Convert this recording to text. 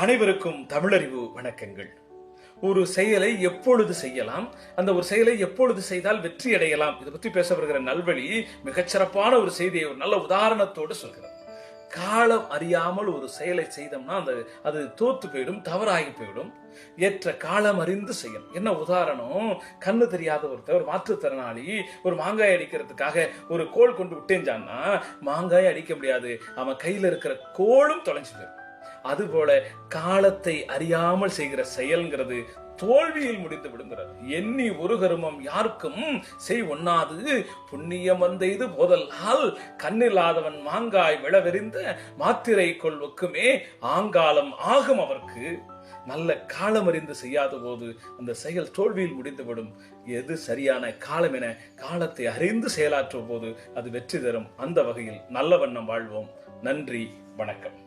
அனைவருக்கும் தமிழறிவு வணக்கங்கள். ஒரு செயலை எப்பொழுது செய்யலாம் அந்த ஒரு செயலை எப்பொழுது செய்தால் வெற்றி அடையலாம் இதை பற்றி பேச வருகிற நல்வழி மிகச்சிறப்பான ஒரு செய்தியை ஒரு நல்ல உதாரணத்தோடு சொல்கிறது. காலம் அறியாமல் ஒரு செயலை செய்தோம்னா அந்த அது தோத்து போயிடும் தவறாகி போயிடும். ஏற்ற காலம் அறிந்து செய்யணும். என்ன உதாரணம்? கண்ணு தெரியாத ஒருத்தர் ஒரு மாற்றுத்திறனாளி ஒரு மாங்காய் அடிக்கிறதுக்காக ஒரு கோல் கொண்டு விட்டேஞ்சான்னா மாங்காய் அடிக்க முடியாது. அவன் கையில் இருக்கிற கோலும் தொலைஞ்சு போயிடும். அதுபோல காலத்தை அறியாமல் செய்கிற செயல்ங்கிறது தோல்வியில் முடிந்து விடுங்கிறது எண்ணி ஒரு கருமம் யாருக்கும் செய் ஒண்ணாது. புண்ணியம் வந்தெய்து போதல்லால் கண்ணில்லாதவன் மாங்காய் விளவெறிந்த மாத்திரை கொள்வுக்குமே ஆங்காலம் ஆகும் அவர்க்கு. நல்ல காலம் அறிந்து செய்யாத போது அந்த செயல் தோல்வியில் முடிந்துவிடும் எது சரியான காலம் என காலத்தை அறிந்து செயலாற்றும் போது அது வெற்றி தரும். அந்த வகையில் நல்ல வண்ணம் வாழ்வோம். நன்றி வணக்கம்.